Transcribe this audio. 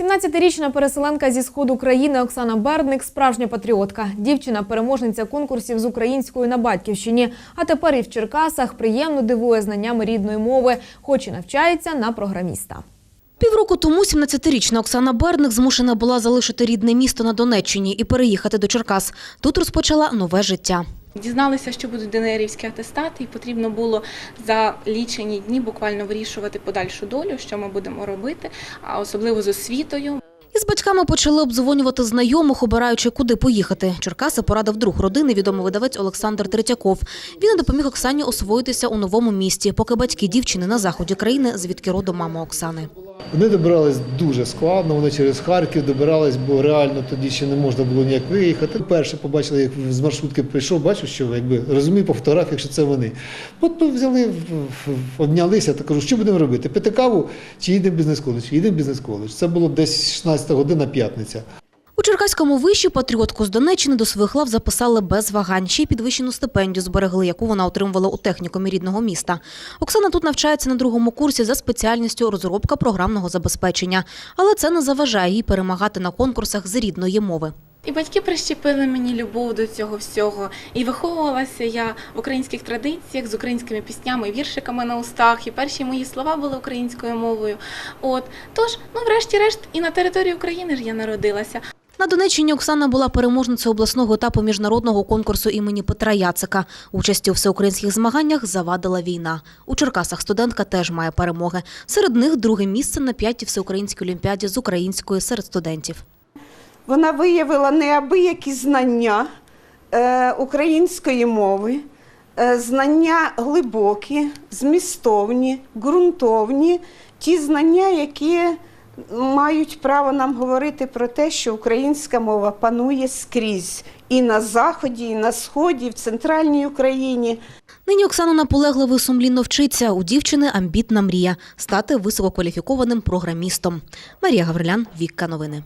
17-річна переселенка зі сходу країни Оксана Бердник справжня патріотка. Дівчина переможниця конкурсів з українською на батьківщині. А тепер і в Черкасах приємно дивує знаннями рідної мови, хоч і навчається на програміста. Півроку тому 17-річна Оксана Берник змушена була залишити рідне місто на Донеччині і переїхати до Черкас. Тут розпочала нове життя. Дізналися, що будуть ДНРівські атестати, і потрібно було за лічені дні буквально вирішувати подальшу долю, що ми будемо робити, а особливо з освітою. Із батьками почали обдзвонювати знайомих, обираючи, куди поїхати. Черкаси порадив друг родини, відомий видавець Олександр Третьяков. Він допоміг Оксані освоїтися у новому місті, поки батьки дівчини на заході країни, звідки родом мама Оксани. Вони добирались дуже складно, вони через Харків добирались, бо реально тоді ще не можна було ніяк виїхати. Перше побачили, як з маршрутки прийшов, бачу, що якби розумію по фотографіях, що це вони. От ми взяли, обнялися та кажу, що будемо робити? Пити каву чи їдемо в бізнес-коледж? Їдемо в бізнес-коледж. Це було десь 16 година, п'ятниця. У Черкаському виші патріотку з Донеччини до своїх лав записали без вагань. Ще й підвищену стипендію зберегли, яку вона отримувала у технікумі рідного міста. Оксана тут навчається на другому курсі за спеціальністю розробка програмного забезпечення. Але це не заважає їй перемагати на конкурсах з рідної мови. І батьки прищепили мені любов до цього всього. І виховувалася я в українських традиціях з українськими піснями, віршиками на устах. І перші мої слова були українською мовою. От тож, ну врешті-решт, і на території України ж я народилася. На Донеччині Оксана була переможницею обласного етапу міжнародного конкурсу імені Петра Яцика. Участі у всеукраїнських змаганнях завадила війна. У Черкасах студентка теж має перемоги. Серед них друге місце на п'ятій всеукраїнській олімпіаді з української серед студентів. Вона виявила неабиякі знання е, української мови, е, знання глибокі, змістовні, ґрунтовні, ті знання, які мають право нам говорити про те, що українська мова панує скрізь і на заході, і на сході, і в центральній Україні. Нині Оксана наполегливо сумлінно вчиться. У дівчини амбітна мрія – стати висококваліфікованим програмістом. Марія Гаврилян, Вікка Новини.